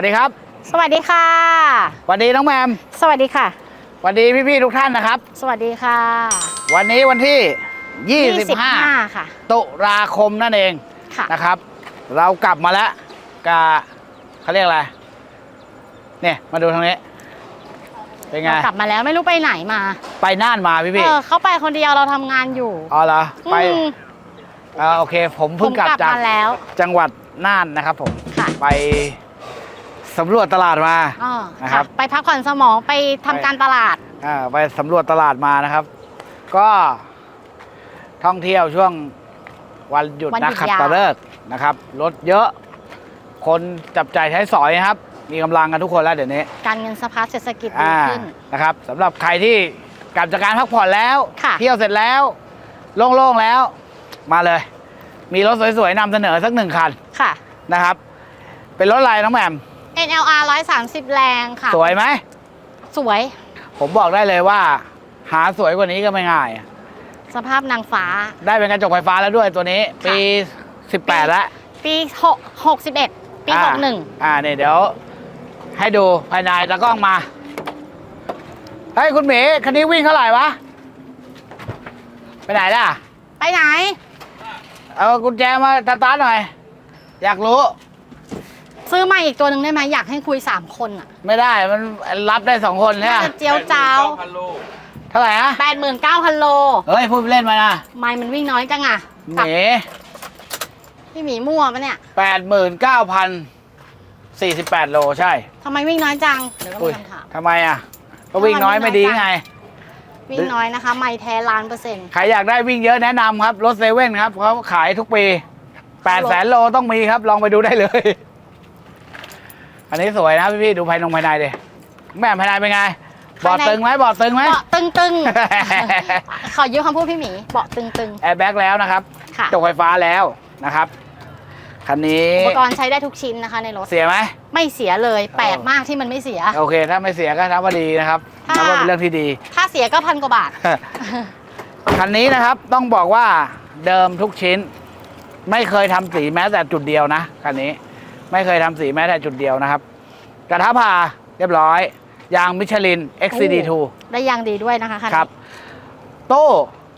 วัสดีครับ สวัสดีค่ะ สวัสดีน้องแมม สวัสดีค่ะ สวัสดีพี่ๆทุกท่านนะครับ สวัสดีค่ะ วันนี้วันที่ 25 25ค่ะ ตุลาคมนั่นเองค่ะนะครับ เรากลับมาแล้วกับเขาเรียกอะไร เนี่ยมาดูทางนี้ เป็นไงเรากลับมาแล้วไม่รู้ไปไหนมา ไปน่านมาพี่เอพี่อเขาไปคนเดียวเราทำงานอยู่ อ๋อเหรอ ไปอืมอ่าโอเค ผมเพิ่งกลับผมจากมาแล้วจังหวัดน่านนะครับผมค่ะไป สำรวจตลาดมาอ๋อนะครับ ไปพักผ่อนสมองไปทำการตลาด อ่าไปสำรวจตลาดมานะครับ ก็ท่องเที่ยวช่วงวันหยุดวันหยุนัดกขัยาวตฤกษ์นะครับรถเยอะ คนจับจ่ายใช้สอยนะครับ มีกำลังกันทุกคนแล้วเดี๋ยวนี้การเงินสภาพเศรษฐกิจดีอ่าขึ้น นะครับสำหรับใครที่กลับจากการพักผ่อนแล้ว ค่ะ เที่ยวเสร็จแล้ว โล่งๆแล้ว มาเลย มีรถสวยๆนำเสนอสักหนึ่งคันค่ะ นะครับ เป็นรถอะไรน้องแหม่ม NLR 130 แรงค่ะ สวยไหม สวย ผมบอกได้เลยว่า หาสวยกว่านี้ก็ไม่ง่ายอะสภาพนางฟ้า ได้เป็นกระจกไฟฟ้าแล้วด้วยตัวนี้ ปี 18 แล้ว ปี6 61 ปีอ่า61 อ่าเนี่ยเดี๋ยว ให้ดูภายในตากล้องมา เฮ้ย คุณหมีคันนี้วิ่งเท่าไหร่วะ ไปไหนล่ะ ไปไหน เอากุญแจมาสตาร์ทหน่อย อยากรู้ ซื้อมาอีกตัวหนึ่งได้ไหมอยากให้คุย3คนอะไม่ได้มันรับได้สองคนใช่ไหมน่าจะเจียวจ้าวเท่าไหร่ฮะ89,000โลเฮ้ยพูดเล่นมานะไม่มันวิ่งน้อยจังอะหกับมีพี่หมีมั่วปะเนี่ยแปดหมื่นเก้าพันสี่สิบแปดโลใช่ทำไมวิ่งน้อยจังเดี๋ยวก็อุ้มียคำถามทำไมอะก็วิ่งน้อยไม่ดีไง วิ่งน้อยนะคะ ไม่แท้ล้านเปอร์เซ็นต์ใครอยากได้วิ่งเยอะแนะนำครับรถเซเว่นครับเขาขายทุกปีแปดแสนโลต้องมีครับลองไปดูได้เลย อันนี้สวยนะพี่ๆดูภายนงภายในดิแม่ภายในเป็นไงบอดตึงไหมบอดตึงไหม เบาะตึงตึงๆ ขอยืมคำพูดพี่หมีเบาะตึงตึงแอร์แบ็กแล้วนะครับๆค่ะจกไฟฟ้าแล้วนะครับ คันนี้อุปกรณ์ใช้ได้ทุกชิ้นนะคะในรถเสียไหม ไม่เสียเลยแปลกมากที่มันไม่เสีย โอเค ถ้าไม่เสียก็นับว่าดีนะครับค่ะ นับว่าเป็นเรื่องที่ดี ถ้าเสียก็พันกว่าบาท คันนี้นะครับต้องบอกว่าเดิมทุกชิ้น ไม่เคยทำสีแม้แต่จุดเดียวนะคันนี้ ไม่เคยทำสีแม้แต่จุดเดียวนะครับ กระทะผ่าเรียบร้อย ยางมิชลิน XCD2 ได้ยางดีด้วยนะคะคันนี้ครับ ตู้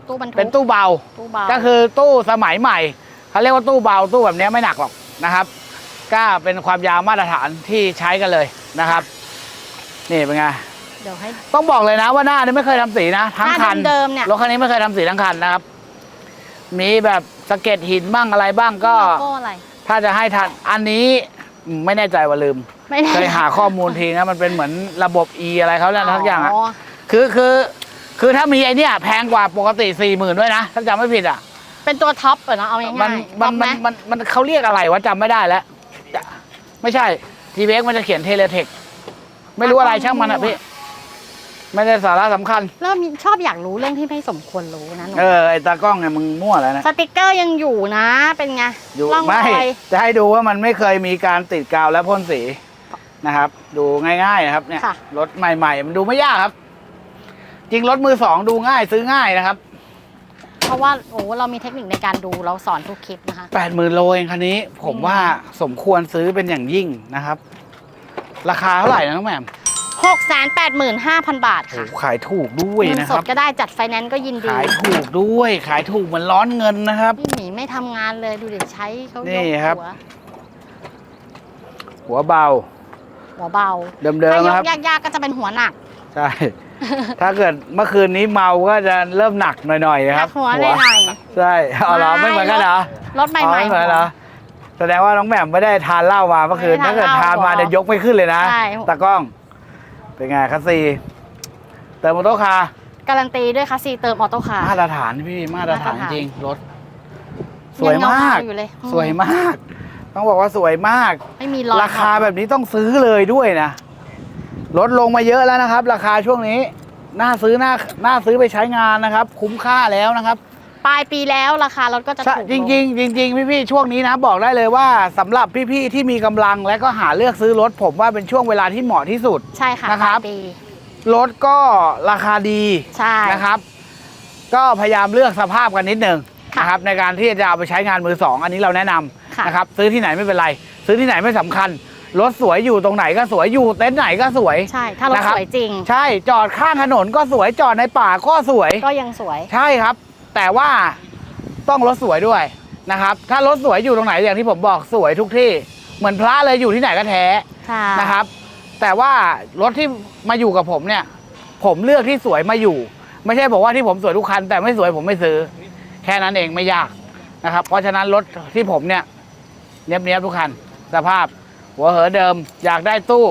ตู้บรรทุกเป็นตู้เบา ตู้เบาก็คือตู้สมัยใหม่เขาเรียกว่าตู้เบาตู้แบบนี้ไม่หนักหรอกนะครับ ก็เป็นความยาวมาตรฐานที่ใช้กันเลยนะครับ นี่เป็นไงเดี๋ยวให้ต้องบอกเลยนะว่าหน้านี่ไม่เคยทำสีนะทั้งคันหน้าเดิมๆเนี่ยรถคันนี้ไม่เคยทำสีทั้งคันนะครับ มีแบบสะเก็ดหินบ้างอะไรบ้างก็โลโก้อะไร ถ้าจะให้ทันอันนี้อืมไม่แน่ใจว่าลืมไม่แน่ เคยหาข้อมูลทีนะมันเป็นเหมือนระบบ E อะไรเขาเนี่ยทั้งอย่างอะคือคือคือถ้ามีไอเนี้ยแพงกว่าปกติสี่หมื่นด้วยนะถ้าจำไม่ผิดอะ เป็นตัวท็อปเหรอเนาะเอาง่ายๆมันมันท็อปไห มันมันมันเขาเรียกอะไรวะจำไม่ได้แล้วจะไม่ใช่ทีเ็กมันจะเขียนเทเลเทคไม่รู้อะไรช่างมันอะพี่ ไม่ได้สาระสำคัญ เริ่มชอบอยากรู้เรื่องที่ไม่สมควรรู้นะหนูเออ ไอตากล้องเนี่ยมึงมั่วแล้วนะ สติกเกอร์ยังอยู่นะ เป็นไงอยู่ร่องรไม่ อยจะให้ดูว่ามันไม่เคยมีการติดกาวและพ่นสีนะครับ ดูง่ายๆนะครับเนี่ยค่ะ รถใหม่ ๆ มันดูไม่ยากครับ จริงรถมือสองดูง่ายซื้อง่ายนะครับเพราะว่าโอ้เรามีเทคนิคในการดูเราสอนทุกคลิปนะคะ แปดหมื่นโลเองคันนี้ ผมว่าสมควรซื้อเป็นอย่างยิ่งนะครับ ราคาเท่าไหร่นะน้องแหม่ม 6 8 5 0 0 0 บาทโอ้ค่ะโหขายถูกด้วยเงินนะสคดรับ ก็ได้จัดไฟแนนซ์ก็ยินดีขายถูกด้วย ขายถูกเหมือนร้อนเงินนะครับ พี่หมีไม่ทำงานเลยดูเด็กใช้เขายนี่กครับ หัวหัวเบาหัวเบาเดิมถ้าๆยนะครับกยากๆก็จะเป็นหัวหนัก ใช่ ถ้าเกิดเมื่อคืนนี้เมาก็จะเริ่มหนักหน่อยๆนะครับหนักหัวหน่อยใช่เอาเหรอไม่ไม่ เหมือนกันเหรอรถใหอ๋อม่ไม่ๆเหมือนเหรอแสดงว่าน้องแหม่มไม่ได้ทานเหล้ามาเมื่อคืนไม่ถ้าได้เกิดทานทานมาเหล้าเนี่ยยกไม่ขึ้นเลยนะใช่ ตากล้อง เป็นไงคัสซีเติมมอเตอร์คาร์การันตีด้วยคัสซีเติมออโต้คาร์มาตรฐานพี่มาตรฐานมาตรฐานจริงรถ สวยมากงเงๆอยู่เลยอืสวยมาก ต้องบอกว่าสวยมาก ไม่มีรอยราคาแบบนี้ต้องซื้อเลยด้วยนะลดลงมาเยอะแล้วนะครับ ราคาช่วงนี้ น่าซื้อน่าน่าซื้อไปใช้งานนะครับ คุ้มค่าแล้วนะครับ ปลายปีแล้วราคารถก็จะใช่ถูกจลริงๆจริงๆพี่ๆช่วงนี้นะบอกได้เลยว่าสำหรับพี่ๆที่มีกำลังและก็หาเลือกซื้อรถผมว่าเป็นช่วงเวลาที่เหมาะที่สุดใช่ค่ะนะครับปลายปีรถก็ราคาดีใช่นะครับ ก็พยายามเลือกสภาพกันนิดหนึ่งค่ะนะครับในการที่จะเอาไปใช้งานมือสองอันนี้เราแนะนำค่ะนะครับซื้อที่ไหนไม่เป็นไร ซื้อที่ไหนไม่สำคัญรถสวยอยู่ตรงไหนก็สวยอยู่เต็นท์ไหนก็สวยใช่ถ้ารถนะครับสวยจริง ใช่จอดข้างถนนก็สวยจอดในป่าก็สวยก็ยังสวย ใช่ครับ แต่ว่าต้องรถสวยด้วยนะครับ ถ้ารถสวยอยู่ตรงไหนอย่างที่ผมบอกสวยทุกที่ เหมือนพระเลยอยู่ที่ไหนก็แท้ค่ะนะครับ แต่ว่ารถที่มาอยู่กับผมเนี่ย ผมเลือกที่สวยมาอยู่ ไม่ใช่บอกว่าที่ผมสวยทุกคัน แต่ไม่สวยผมไม่ซื้อ แค่นั้นเองไม่ยากนะครับ เพราะฉะนั้นรถที่ผมเนี่ยเนียบเนียบๆทุกคัน สภาพ หัวเหอเดิม อยากได้ตู้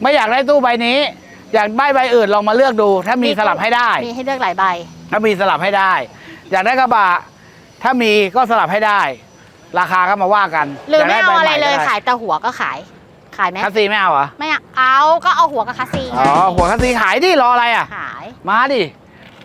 ไม่อยากได้ตู้ใบนี้ อยากได้ใบอื่นลองมาเลือกดู ถ้ามีสลับให้ได้ มีให้เลือกหลายใบ ถ้ามีสลับให้ได้ อยากได้กระบะ ถ้ามีก็สลับให้ได้ ราคาก็มาว่ากันหรือไม่ยกเอาด้อะไรใบใหม่เลยก็ด้ขายแต่หัวก็ขาย ขายไหมคัสซีไม่เอาเหรอไม่เอาเอาก็เอาหัวกับคัสซีอ๋อหัวคัสซีขายดิรออะไรอะขายมาดิ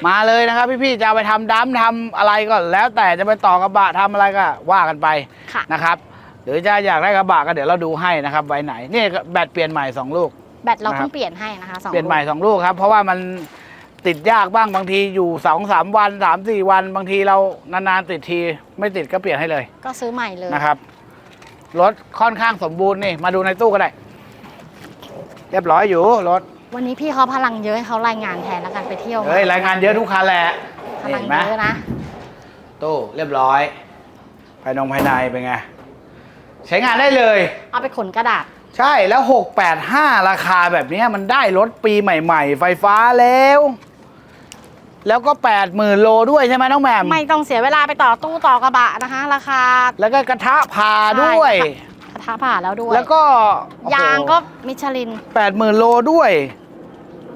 มาเลยนะครับพี่ๆจะเอาไปทำดัมทำอะไรก็แล้ว แต่จะไปต่อกระบะทำอะไรก็ว่ากันไปค่ะนะครับ หรือจะอยากได้กระบะก็เดี๋ยวเราดูให้นะครับไว้ไหนนี่ก็แบตเปลี่ยนใหม่สองลูกแบตเรานะครับเพิ่งเปลี่ยนให้นะคะสองเปลี่ยนใหม่ลูกสองลูกครับเพราะว่ามัน ติดยากบ้างบางทีอยู่สองสามวันสามสี่วัน บางทีเรานานๆติดทีไม่ติดก็เปลี่ยนให้เลยก็ซื้อใหม่เลยนะครับรถค่อนข้างสมบูรณ์นี่มาดูในตู้ก็ได้ เรียบร้อยอยู่รถวันนี้พี่เขาพลังเยอะให้เขารายงานแทนแล้วกันไปเที่ยวเฮ้ยรายงานเยอะทุกคันแหละพนี่ลังเห็นไหมเยอะนะตู้เรียบร้อย ภายนงภายในเป็นไงใช้งานได้เลย เอาไปขนกระดาษ ใช่แล้ว 685 ราคาแบบเนี้ยมันได้รถปีใหม่ ๆ ไฟฟ้าแล้ว แล้วก็ 80,000โลด้วยใช่ไหมน้องแหม่มไม่ต้องเสียเวลาไปต่อตู้ต่อกระบะนะคะ ราคา แล้วก็กระทะพาด้วย กระทะผ่าแล้วด้วย แล้วก็ยางก็มิชลินแปดหมื่นโลด้วย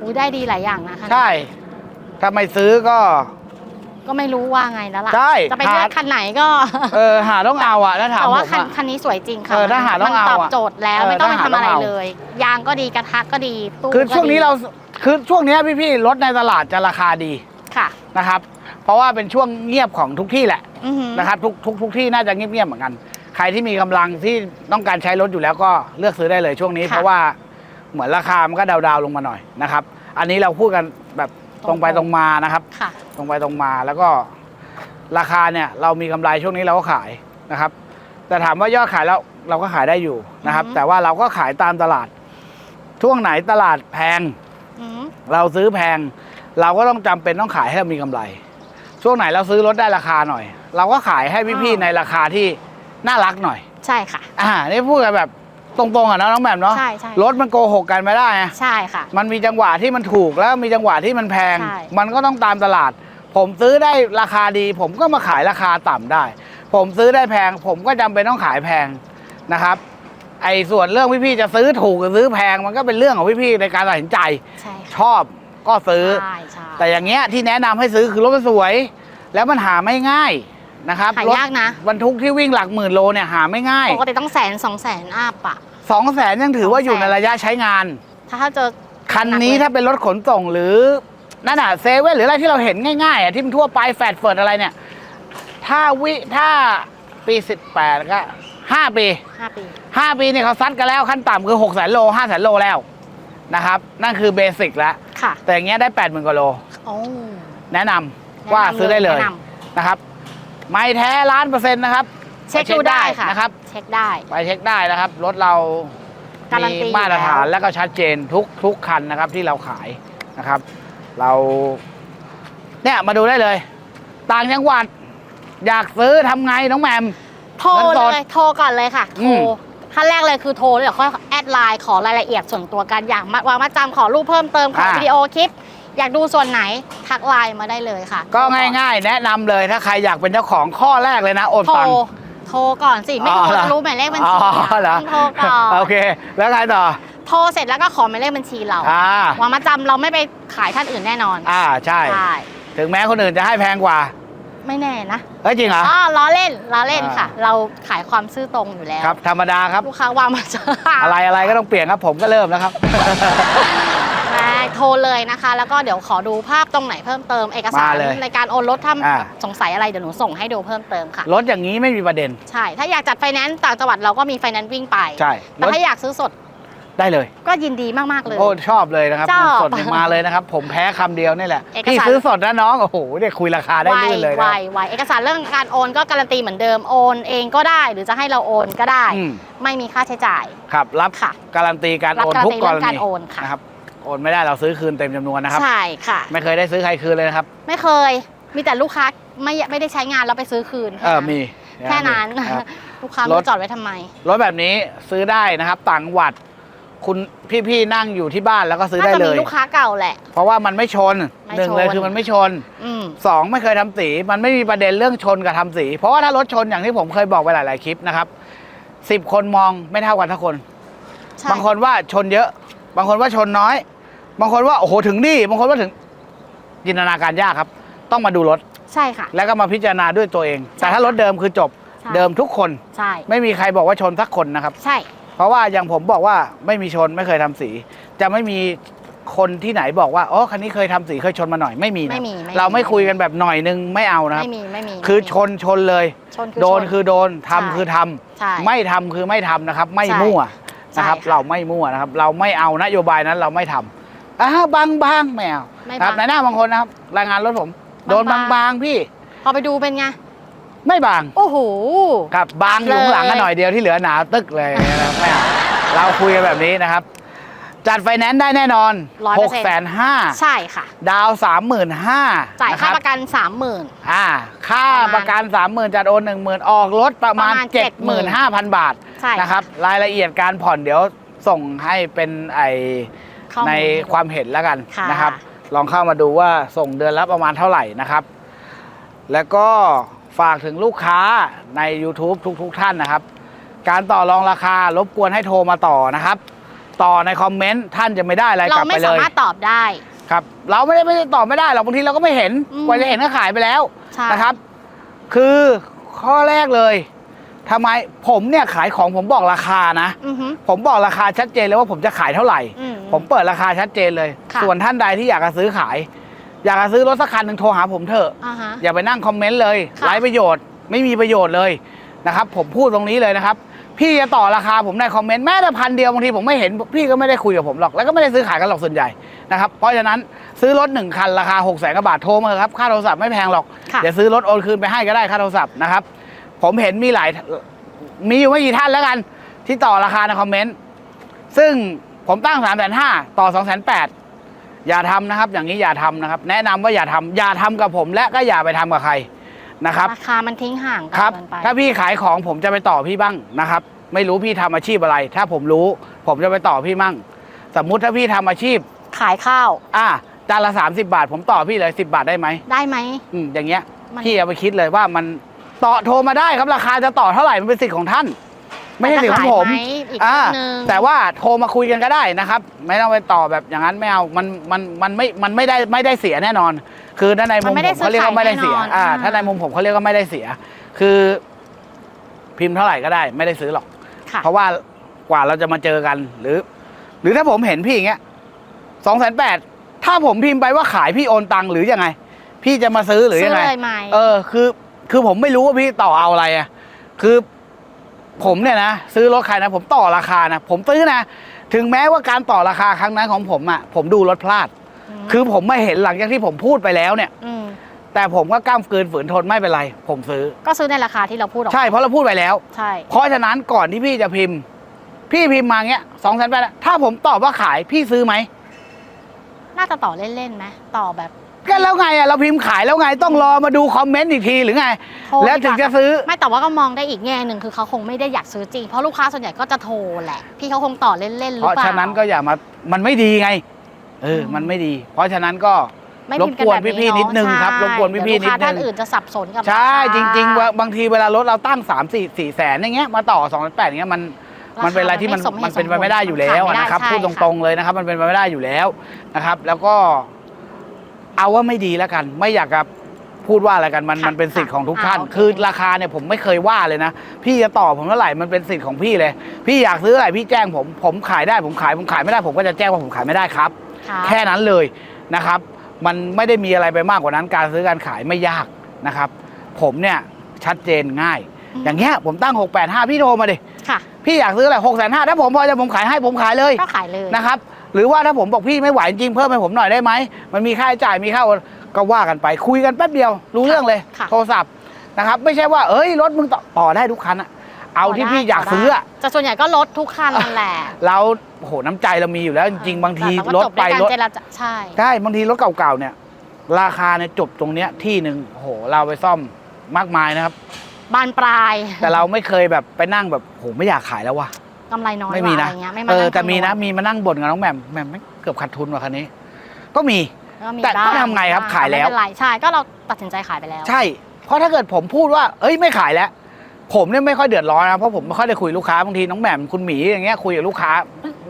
อุ้ยได้ดีหลายอย่างนะคะใช่ถ้าไม่ซื้อก็ ก็ไม่รู้ว่าไงแล้วล่ะใช่จะไปเลือกหาคันไหนก็เออหาต้องเอาอะถ้าถามแต่ผว่ามคันอะคันนี้สวยจริงค่ะเออถ้าหาต้องมันเอาตอบอะโจทย์แล้วเออไม่ต้องไปถ้าหาทำอะไรต้องเอาเลย ยางก็ดีกระทะก็ดีตู้คือช่วงนี้ก็ดีเราคือช่วงเนี้ยพี่ๆรถในตลาดจะราคาดีค่ะ นะครับ เพราะว่าเป็นช่วงเงียบของทุกที่แหละอือหือนะครับทุกทุกทุกที่น่าจะเงียบๆเหมือนกัน ใครที่มีกำลังที่ต้องการใช้รถอยู่แล้วก็เลือกซื้อได้เลยช่วงนี้เพราะว่าเหมือนราคามันก็ดาวๆลงมาหน่อยนะครับ อันนี้เราพูดกันแบบตรงไปตรงมานะครับ ค่ะ ตรงไปตรงมาแล้วก็ราคาเนี่ยเรามีกำไรช่วงนี้เราก็ขายนะครับ แต่ถามว่ายอดขายแล้วเราก็ขายได้อยู่นะครับ อือฮึ แต่ว่าเราก็ขายตามตลาดช่วงไหนตลาดแพง อือหือเราซื้อแพง เราก็ต้องจำเป็นต้องขายให้เรามีกำไร ช่วงไหนเราซื้อรถได้ราคาหน่อย เราก็ขายให้พี่ๆในราคาที่น่ารักหน่อย ใช่ค่ะ อ่านี่พูดกันแบบตรงๆอะนะน้องแบบเนาะใช่ใช่รถมันโกหกกันไม่ได้ไงใช่ค่ะ มันมีจังหวะที่มันถูกแล้วมีจังหวะที่มันแพงใช่มันก็ต้องตามตลาด ผมซื้อได้ราคาดี ผมก็มาขายราคาต่ำได้ ผมซื้อได้แพง ผมก็จำเป็นต้องขายแพงนะครับ ไอ้ส่วนเรื่องพี่ๆจะซื้อถูกหรือซื้อแพงมันก็เป็นเรื่องของพี่ๆในการตัดสินใจใช่ค่ะชอบ ก็ซื้อ ใช่ใช่แต่อย่างเงี้ยที่แนะนำให้ซื้อคือรถมันสวย แล้วมันหาไม่ง่ายนะครับหายากนะรถบรรทุกที่วิ่งหลักหมื่นโลเนี่ยหาไม่ง่ายปกติต้องแสนสองแสนอัพอะสองแสนยังถือว่าอยู่200,000ในระยะใช้งาน ถ้าถ้าเจอคันนี้หนักเลยถ้าเป็นรถขนส่งหรือนั่นน่ะเซเว่นหรืออะไรที่เราเห็นง่ายๆอะที่มันทั่วไปแฟดเฟิร์ดอะไรเนี่ย ถ้าวิถ้าปีสิบแปดก็ห้าปีห้าปี ห้าปีเนี่ยเขาซัดกันแล้วขั้นต่ำคือหกแสนโลห้าแสนโลแล้วนะครับ นั่นคือเบสิกแล้ว ค่ะแต่อย่างเงี้ยได้แปดหมื่นกว่าโล โอ้แนะนำว่าซื้อได้เลยแนะนนะครับ ไม่แท้ล้านเปอร์เซ็นต์นะครับำเช็คดูได้ค่ะ นะครับ เช็คได้ ไปเช็คได้นะครับ รถเราการันมีตีมาตรฐานอยู่แล้ว และก็ชัดเจนทุกทุกคันนะครับที่เราขายนะครับ เรา เนี่ยมาดูได้เลย ต่างจังหวัด อยากซื้อทำไงน้องแหมม โทรเงินสเลดยโทรก่อนเลยค่ะอืโทรม ขั้นแรกเลยคือโทรเดี๋ยวค่อยแอดไลน์ขอรายละเอียดส่วนตัวกันอยากมาวางมาจำขอรูปเพิ่มเติมขอวิดีโอคลิป อยากดูส่วนไหนทักไลน์มาได้เลยค่ะ ก็ง่ายๆ แนะนำเลยถ้าใครอยากเป็นเจ้าของข้อแรกเลยนะโอนโทรตังค์โทรก่อนสิ ไม่โทรอ๋อเหรอจะรู้หมายเลขบัญอ๋ชีอเหรอต้องโทรก่อนโอเค แล้วใครต่อโทรเสร็จแล้วก็ขอหมายเลขบัญชีเราอ่าวางมาจำเราไม่ไปขายท่านอื่นแน่นอน อ่าใช่ใช่ถึงแม้คนอื่นจะให้แพงกว่า ไม่แน่นะเฮ้ยจริงเหรอ อ๋อล้อเล่นล้อเล่นอ่าค่ะ เราขายความซื่อตรงอยู่แล้วครับ ธรรมดาครับ ลูกค้าวางมาจำอะไรอะไรก็ต้องเปลี่ยนครับ ผมก็เริ่มแล้วครับ ได้โทรเลยนะคะ แล้วก็เดี๋ยวขอดูภาพตรงไหนเพิ่มเติมเอกสารมาเลยในการโอนรถถ้าอ่า สงสัยอะไรเดี๋ยวหนูส่งให้ดูเพิ่มเติมค่ะ รถอย่างนี้ไม่มีประเด็น ใช่ ถ้าอยากจัดไฟแนนซ์ต่างจังหวัดเราก็มีไฟแนนซ์วิ่งไป ใช่แต่รถถ้าอยากซื้อสด ได้เลย ก็ยินดีมากๆเลย โอ้ชอบเลยนะครับชอบเงินสดเนี่ยมาเลยนะครับ ผมแพ้คำเดียวนี่แหละเอกสาร พี่ซื้อสดนะน้องโอ้โหเนี่ยคุยราคาได้ไวลื่นเลยไวนะไวเอกสารเรื่องการโอนก็การันตีเหมือนเดิมโอนเองก็ได้ หรือจะให้เราโอนก็ได้ อืมไม่มีค่าใช้จ่ายครับรับค่ะ การันตีการรับโอนการันทุกตีกเรื่รองการณีโอนค่ะ นะครับโอนไม่ได้เราซื้อคืนเต็มจำนวนนะครับ ใช่ค่ะ ไม่เคยได้ซื้อใครคืนเลยนะครับไม่เคย มีแต่ลูกค้าไม่ไม่ได้ใช้งานแล้วไปซื้อคืนเออมีแค่นั้น ครับ ลูกค้ารไม่ถรู้จอดไว้ทำไม รถแบบนี้ซื้อได้นะครับต่างจังหวัด คุณพี่ๆนั่งอยู่ที่บ้านแล้วก็ซื้อน่าได้จะเลมีย ลูกค้าเก่าแหละ เพราะว่ามันไม่ชนไม่หนึ่งชน เลยคือมันไม่ชนอืม สองไม่เคยทำสี มันไม่มีประเด็นเรื่องชนกับทำสี เพราะว่าถ้ารถชนอย่างที่ผมเคยบอกไปหลาย ๆ คลิปนะครับสิบคนมองไม่เท่ากันทุกคน ใช่บางคนว่าชนเยอะ บางคนว่าชนน้อย บางคนว่าโอ้โหถึงนี่บางคนว่าถึงจินตนาการยากครับ ต้องมาดูรถใช่ค่ะ แล้วก็มาพิจารณาด้วยตัวเองใช่แต่ถ้ารถเดิมคือจบใช่ เดิมทุกคน ใช่ ไม่มีใครบอกว่าชนสักคนนะครับ ใช่ เพราะว่าอย่างผมบอกว่าไม่มีชนไม่เคยทำสี จะไม่มีคนที่ไหนบอกว่าอ๋อคันนี้เคยทำสีเคยชนมาหน่อยไม่มีนะไม่มีไม่มีเราไม่คุยกันแบบหน่อยนึงไม่เอานะครับไม่มีไม่มีคือไม่มีชนชนเลยชนคือโดนชคือโดนทำใช่คือทำใช่ไม่ทำคือไม่ทำนะครับ ไม่ใช่มั่วนะครับใช่ค่ะเราไม่มั่วนะครับ เราไม่เอานโยบายนั้นเราไม่ทำอ้าวบางบางๆไม่เอาไม่ครับบางในหน้าบางคนนะครับรายงานรถผม โดนบางบางๆบางๆพี่ พอไปดูเป็นไง ไม่บางโอ้โห ครับบางอยู่ข้างหลังกันหน่อยเดียวที่เหลือหนาตึกเลยนะครับไม่เอาเราคุยกันแบบนี้นะครับ จัดไฟแนนซ์ได้แน่นอน100%หกแสนห้าใช่ค่ะ ดาวสามหมื่นห้าจ่ายค่าประกันสามหมื่นอ่า ค่าประมาณประกันสามหมื่นจัดโอนหนึ่งหมื่นออกรถประมาณประมาณเจ็ดหมื่นห้าพันบาทใช่นะครับ รายละเอียดการผ่อนเดี๋ยวส่งให้เป็นไอ ข้อมูล ในความเห็นแล้วกันค่ะ นะครับ ลองเข้ามาดูว่าส่งเดือนละประมาณเท่าไหร่นะครับ แล้วก็ ฝากถึงลูกค้าใน YouTube ทุกๆทท่านนะครับ การต่อรองราคารบกวนให้โทรมาต่อนะครับ ต่อในคอมเมนต์ท่านจะไม่ได้อะไรกเราลับไม่ไปเลสายมารถตอบได้ ครับเราไม่ได้ไม่ได้ตอบไม่ได้หรอกบางทีเราก็ไม่เห็นอืม กว่าจะเห็นก็ขายไปแล้วใช่นะครับ คือข้อแรกเลยทำไมผมเนี่ยขายของผมบอกราคานะ อือหือผมบอกราคาชัดเจนเลยว่าผมจะขายเท่าไหร่ อืมผมเปิดราคาชัดเจนเลย ค่ะ ส่วนท่านใดที่อยากจะซื้อขาย อยากจะซื้อรถสักคันหนึ่งโทรหาผมเถอะ อ่าฮะ อย่าไปนั่งคอมเมนต์เลยค่ะ ไร้ประโยชน์ไม่มีประโยชน์เลยนะครับ ผมพูดตรงนี้เลยนะครับ พี่จะต่อราคาผมในคอมเมนต์แม้แต่พันเดียวบางทีผมไม่เห็นพี่ก็ไม่ได้คุยกับผมหรอกแล้วก็ไม่ได้ซื้อขายกันหรอกส่วนใหญ่นะครับเพราะฉะนั้นซื้อรถหนึ่งคันราคา6กแสนกว่าบาทโทรมาเถอะครับค่าโทรศัพท์ไม่แพงหรอกค่ะ เดี๋ยวซื้อรถโอนคืนไปให้ก็ได้ค่าโทรศัพท์นะครับผมเห็นมีหลายมีอยู่ไม่กี่ท่านแล้วกัน ที่ต่อราคาในคอมเมนต์ซึ่งผมตั้ง3ามแสนห้าต่อ2องแสนแปด อย่าทำนะครับ อย่างนี้อย่าทำนะครับ แนะนำว่าอย่าทำอย่าทำกับผม และก็อย่าไปทำกับใครนะครับ ราคามันทิ้งห่างกันครับเกินไป ถ้าพี่ขายของผมจะไปต่อพี่บ้างนะครับ ไม่รู้พี่ทำอาชีพอะไร ถ้าผมรู้ ผมจะไปต่อพี่มั่ง สมมุติถ้าพี่ทำอาชีพ ขายข้าวอะจานละ 30 บาท ผมต่อพี่เลย10 บาทได้ไหมได้ไหม อืมอย่างเงี้ยมัน พี่เอาไปคิดเลยว่ามันต่อโทรมาได้ครับราคาจะต่อเท่าไหร่มันเป็นสิทธิ์ของท่าน ไม่ใช่สิทธิ์ของผมจะขายไหอีกอ่านิดนึง แต่ว่าโทรมาคุยกันก็ได้นะครับ ไม่ต้องไปต่อแบบอย่างนั้นไม่เอามันมันมันไม่มันไม่ได้ไม่ได้เสียแน่นอน คือถ้าในมุมัมนไม่ผได้มเขาเรียกว่าไม่ได้เสียซื้อขายแน่นอนอ่าอ่า ถ้าในมุมผมเขาเรียกว่าไม่ได้เสีย คือพิมพ์เท่าไหร่ก็ได้ ไม่ได้ซื้อหรอก ค่ะ เพราะว่ากว่าเราจะมาเจอกันหรือ หรือถ้าผมเห็นพี่อย่างเงี้ยสองแสนแปดถ้าผมพิมพ์ไปว่าขายพี่โอนตังค์หรือยังไง พี่จะมาซื้อหรือซื้ยัองไงเลยไหม เออคือ คือผมไม่รู้ว่าพี่ต่อเอาอะไรอะคือ ผมเนี่ยนะซื้อรถใครนะผมต่อราคานะผมซื้อนะถึงแม้ว่าการต่อราคาครั้งนั้นของผมอะผมดูรถพลาดมคือผมไม่เห็นหลังจากที่ผมพูดไปแล้วเนี่ยมแต่ผมก็กล้ามเกินฝืนทนไม่เป็นไร ผมซื้อ ก็ซื้อในราคาที่เราพูดออกใช่เพราะเราพูดไปแล้วใช่เพราะฉะนั้นก่อนที่พี่จะพิมพ์ พี่พิมพ์มาเงี้ยสองแสนแปดถ้าผมตอบว่าขายพี่ซื้อไหมน่าจะต่อเล่นๆไหมต่อแบบ ก็แล้วไงอะเราพิมพ์ขายแล้วไงต้องรอมาดูคอมเมนต์อีกทีหรือไง โทรแล้วถึงจะซื้อ ไม่แต่ว่าก็มองได้อีกแง่หนึ่งคือเขาคงไม่ได้อยากซื้อจริง เพราะลูกค้าส่วนใหญ่ก็จะโทรแหละ พี่เขาคงต่อเล่นๆหรือเพราะเปล่า ฉะนั้นก็อย่ามามันไม่ดีไง เอออืมมันไม่ดี เพราะฉะนั้นก็ ไม่รพิบมพ์กันกวนแบบพี่ๆนิดนึงครับใช่รบกวนพี่ๆนิดนึง เยวลูกค้าท่านอื่นจะสับสนกับใช่ราคา จริงๆว่าบางทีเวลารถเราตั้ง 3 4 4แสนอย่างเงี้ยมาต่อ2 8 0 0อย่างเงี้ยมันราคามันเป็นอะไรที่มันไม่สมเหตุมันเป็นไปสมผลไม่ได้อยู่แล้วขายไม่ได้นะครับใช่พูดตค่ะรงๆเลยนะครับ มันเป็นไปไม่ได้อยู่แล้วนะครับ แล้วก็ เอาว่าไม่ดีแล้วกัน ไม่อยากจะพูดว่าอะไรกันมันค่ะมันเป็นสิทธิ์ของทุกค่ะท่านโอเค คือราคาเนี่ยผมไม่เคยว่าเลยนะ พี่จะต่อผมเท่าไหร่มันเป็นสิทธิ์ของพี่เลย พี่อยากซื้ออะไรพี่แจ้งผมผมขายได้ผมขายผมขายไม่ได้ผมก็จะแจ้งว่าผมขายไม่ได้ครับค่ะแค่นั้นเลยนะครับ มันไม่ได้มีอะไรไปมากกว่านั้น การซื้อการขายไม่ยากนะครับ ผมเนี่ยชัดเจนง่าย อืม อย่างเงี้ยผมตั้ง 685 พี่โทรมาดิ ค่ะพี่อยากซื้ออะไรหกแสนห้าถ้าผมพอจะผมขายให้ผมขายเลยก็ขายเลย นะครับ หรือว่าถ้าผมบอกพี่ไม่ไหวจริงเพิ่มให้ผมหน่อยได้ไหมมันมีค่าใช้จ่ายมีค่าโอนก็ว่ากันไปคุยกันแป๊บเดียว รู้เรื่องเลย ค่ะ โทรศัพท์นะครับ ไม่ใช่ว่าเอ้ยรถมึงต่อต่อได้ทุกคันอะเอาที่พี่อยากซื้ออะแต่ส่วนใหญ่ก็ลดทุกคันนั่นแหละเราโอ้โหน้ำใจเรามีอยู่แล้วจริงๆ บางทีแต่รเราถก็จบไปด้วยการรถเจรจาใช่ใช่บางทีรถเก่าๆเนี่ย ราคาเนี่ยจบตรงเนี้ยที่หนึ่งโอ้โหเราไปซ่อมมากมายนะครับ บานปลาย แต่เราไม่เคยแบบไปนั่งแบบโหไม่อยากขายแล้วว่ะ กำไรน้อยไม่กมีว่านะอะไรเงี้ยไม่มาเออนั่งแต่มีนะคำวณมีมานั่งบ่นกับน้องแหม่มแหม่มไม่เกือบขาดทุนว่ะคันนี้ ก็มี ก็มีแต่บ้างก็ทำไงครับบ้ขายแล้ว ไม่เป็นไรใช่ก็เราตัดสินใจขายไปแล้วใช่ เพราะถ้าเกิดผมพูดว่า เอ้ยไม่ขายแล้ว ผมเนี่ยไม่ค่อยเดือดร้อนนะ เพราะผมไม่ค่อยได้คุยลูกค้าบางทีน้องแหม่มคุณหมีอย่างเงี้ยคุยกับลูกค้า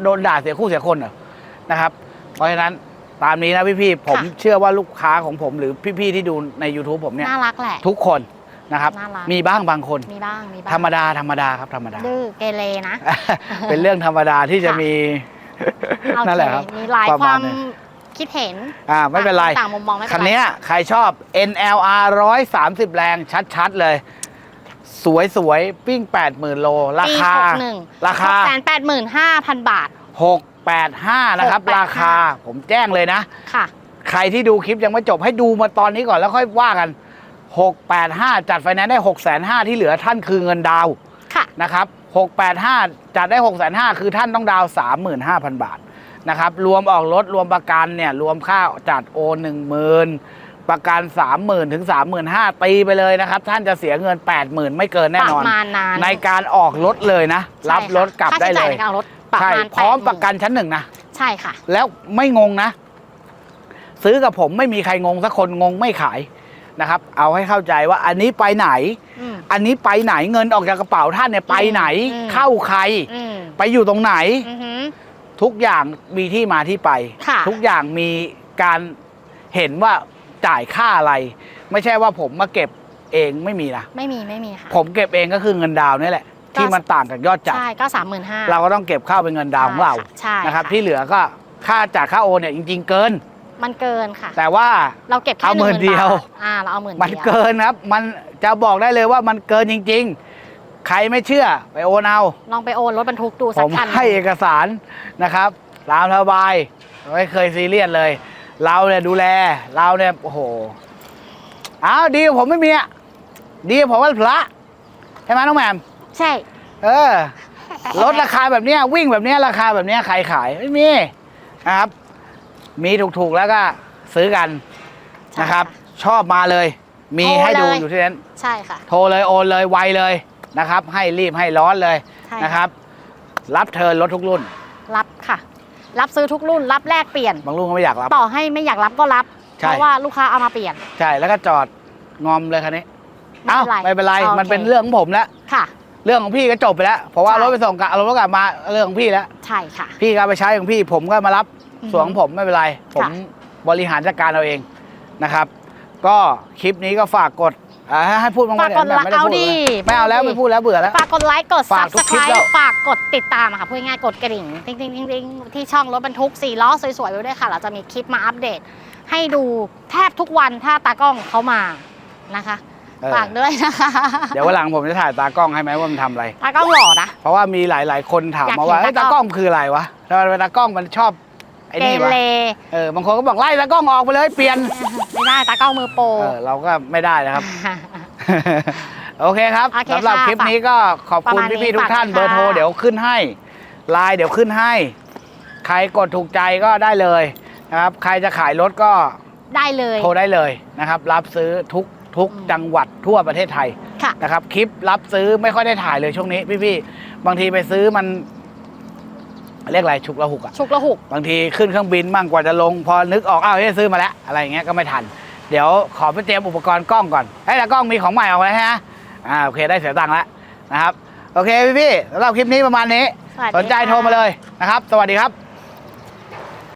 โดนด่าเสียคู่เสียคนเหรอนะครับ เพราะฉะนั้นตามนี้นะพี่ๆผมเชื่อว่าลูกค้าของผมหรือพี่ๆที่ดูใน YouTube ผมเนี่ยน่ารักแหละ ทุกคน นะครับน่ารัก มีบ้างบางคน มีบ้างมีบ้างธรรมดาธรรมดาครับธรรมดา ดื้อเกเรนะ เป็นเรื่องธรรมดาที่จะค่ะมีโอนั่นเคแหละครับมีหลายประคมาณวามนี้ คิดเห็นอ่าไม่เป็นไร ต่างมุมมองไม่เป็นไรคันเนี้ยใครชอบ NLR 130 แรงชัดๆเลย สวยๆปิ้ง 80,000 โล ราคา ปีหกหนึ่งราคาแสนแปดหมื่นห้าพันบาท 685 นะครับ 685 ราคาผมแจ้งเลยนะ ค่ะ ใครที่ดูคลิปยังไม่จบให้ดูมาตอนนี้ก่อนแล้วค่อยว่ากัน 685 จัดไฟแนนซ์ได้605ที่เหลือท่านคือเงินดาวน์ค่ะนะครับ685 จัดได้605คือท่านต้องดาวน์35,000 บาทนะครับรวมออกรถรวมประกันเนี่ยรวมค่าจัดโอน10,000 ประกัน 30,000 ถึง 35,000ตีไปเลยนะครับ ท่านจะเสียเงิน 80,000 ไม่เกินแน่นอน ประมาณนั้นในการออกรถเลยนะ รับใช่ค่ะรถกลับได้ค่าใช้เลจ่ายยในการเอารถประใช่มาณพร้อม80,000ประกันชั้นหนึ่งนะ ใช่ค่ะ แล้วไม่งงนะ ซื้อกับผมไม่มีใครงงสักคนงงไม่ขาย นะครับ เอาให้เข้าใจว่าอันนี้ไปไหนอืมอันนี้ไปไหนเงินออกจากกระเป๋าท่านเนี่ยไปไหนอืมเข้าใครอืมไปอยู่ตรงไหนอือหือทุกอย่างมีที่มาที่ไปค่ะทุกอย่างมีการเห็นว่าจ่ายค่าอะไร ไม่ใช่ว่าผมมาเก็บเองไม่มีนะไม่มีไม่มีค่ะ ผมเก็บเองก็คือเงินดาวน์นี่แหละก็ที่มันต่างจากยอดจ่ายใช่ก็สามหมื่นห้าเราก็ต้องเก็บเข้าเป็นเงินดาวน์ของเราใช่นะครับค่ะที่เหลือก็ค่าจ่ายค่าโอนเนี่ยจริง ๆ เกิน มันเกินค่ะ แต่ว่าเราเก็บแค่เอาหมื่น10,000เดียวบาทอ่าเราเอาหมื่นมันเดียวเกินครับ มันจะบอกได้เลยว่ามันเกินจริง ๆ ใครไม่เชื่อไปโอนเอาลองไปโอนรถบรรทุกดูผสักมคันให้เอกสารนะครับตามสบายไม่เคยซีเรียสเลย เราเนี่ยดูแล เราเนี่ยโอ้โหอ้าวดีกว่าผมไม่มีอะดีกว่าผมว่าพระใช่ไหมน้องแหม่มใช่ เออรถราคาแบบเนี้ยวิ่งแบบเนี้ยราคาแบบเนี้ยใครขายไม่มีนะครับ มีถูกๆแล้วก็ซื้อกันใช่นะครับค่ะชอบมาเลย มีโทรให้ดูเลย อยู่ที่นั้น ใช่ค่ะ โทรเลยโอนเลยไวเลยนะครับ ให้รีบให้ร้อนเลยใช่ นะครับ รับเทิร์นรถทุกรุ่น รับค่ะ รับซื้อทุกรุ่น รับแลกเปลี่ยน บางรุ่นก็ไม่อยากรับ ต่อให้ไม่อยากรับก็รับ ใช่ เพราะว่าลูกค้าเอามาเปลี่ยน ใช่แล้วก็จอดงอมเลยคันนี้ไม่เอ้าเป็นไรไม่เป็นไรโอเค มันเป็นเรื่องของผมแล้วค่ะ เรื่องของพี่ก็จบไปแล้วเพราะว่าใช่ รถไปส่งกลับเอารถกลับมาเรื่องของพี่แล้ว ใช่ค่ะ พี่ก็เอาไปใช้ของพี่ผมก็มารับอือฮึ ส่วนของผมไม่เป็นไร ผมค่ะบริหารจัดการเอาเองนะครับ ก็คลิปนี้ก็ฝากกดอ่าให้พูดบ้างไหมฝากกดเนี่ยไลค์เอาไม่ดีได้พูดเลยไม่เอาแล้วไม่พูดแล้วเบื่อแล้ว ฝากกดไลค์กดฝากทุกคลิป subscribe แล้วฝากกดติดตามอะค่ะพูดง่ายๆกดกระดิ่งติ๊งติ๊งติ๊งติ๊งที่ช่องรถบรรทุกสี่ล้อสวยๆไว้ด้วยค่ะ เราจะมีคลิปมาอัปเดต ให้ดูแทบทุกวันถ้าตากล้องเขามานะคะเออฝากด้วยนะคะ เดี๋ยววันหลังผมจะถ่ายตากล้องให้ไหมว่ามันทำอะไร ตากล้องหล่อนะ เพราะว่ามีหลายๆ คนถามอยากมาเห็นว่าเอ้ยตาตากกล้ล้อองงคืออะไรวะทำไมตากล้องมันชอบ ไอ้เกนี่วะเรเออบางคนก็บอกไล่ตากล้องออกไปเลยเปลี่ยนไม่ได้ตากล้องมือโปร เออเราก็ไม่ได้นะครับ โอเคครับโอเคสำหรับค่ะคลิปนี้ก็ขอบคุณประมาณนี้พี่ๆทุกท่านฝากเบอร์โทรค่ะเดี๋ยวขึ้นให้ไลน์เดี๋ยวขึ้นให้ ใครกดถูกใจก็ได้เลยนะครับ ใครจะขายรถก็ได้เลย โทรได้เลยนะครับ รับซื้อทุกทุกอืมจังหวัดทั่วประเทศไทยค่ะ นะครับ คลิปรับซื้อไม่ค่อยได้ถ่ายเลยช่วงนี้พี่ๆบางทีไปซื้อมัน เรียกอะไรฉุกละหุกอะชุกละหุก บางทีขึ้นเครื่องบินมั่งกว่าจะลง พอนึกออกอ้าวเฮ้ยซื้อมาแล้วอะไรอย่างเงี้ยก็ไม่ทัน เดี๋ยวขอไปเตรียมอุปกรณ์กล้องก่อนเฮ้ยแต่กล้องมีของใหม่ออกมาแล้วฮะอ่าโอเคได้เสียตังค์แล้วนะครับ โอเคพี่ๆสำหรับคลิปนี้ประมาณนี้ สวัสดีสนใจค่ะ โทรมาเลยนะครับ สวัสดีครับ